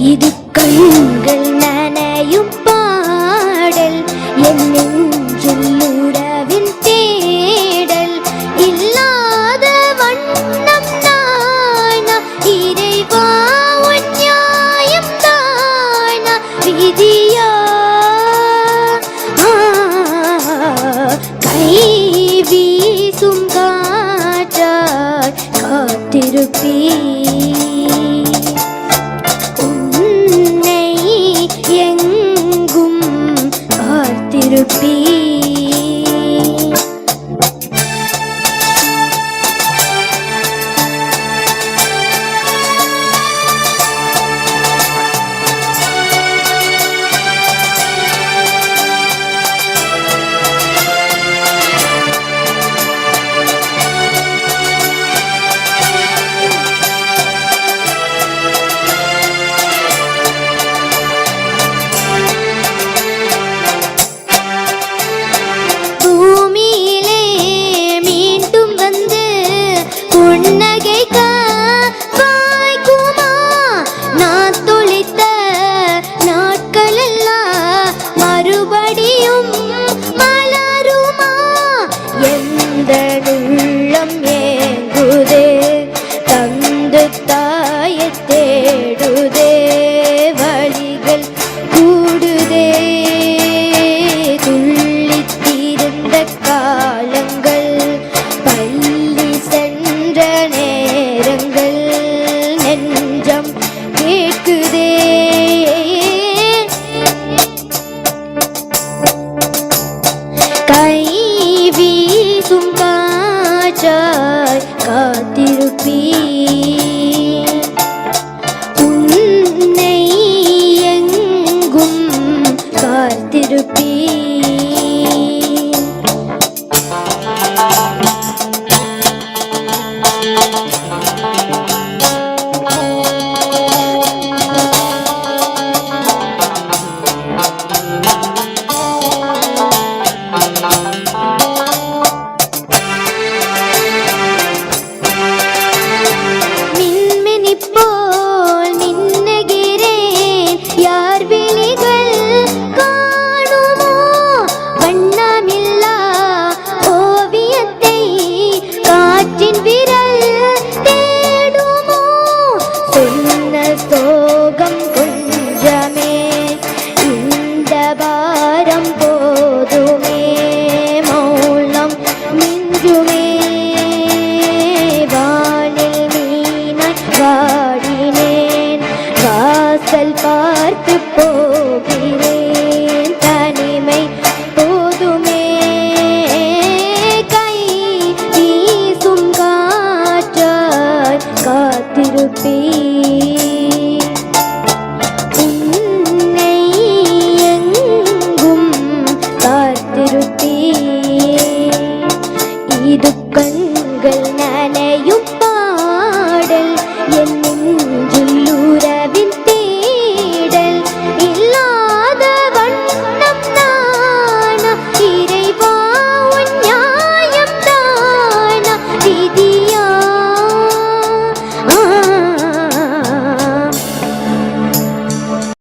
ഇത് കണ്ണുകൾ നനയും പാടൽ. എന്നെഞ്ചിലുടവിൽ തേടൽ. ഇല്ലാത വണ്ണം താഴ്ന്ന ഇരവാവും ന്യായം താഴ്ന്ന വിധിയാ. കൈ വീസും കാറ്റാൽ കാത്തിരുപ്പീ கூடுதே வழிகள் கூடுதே துள்ளித்திருந்த காலங்கள் பள்ளி சென்ற நேரங்கள் நெஞ்சம் கேட்குதே. கை வீசும் காற்றாய் காத்திருப்பீ go.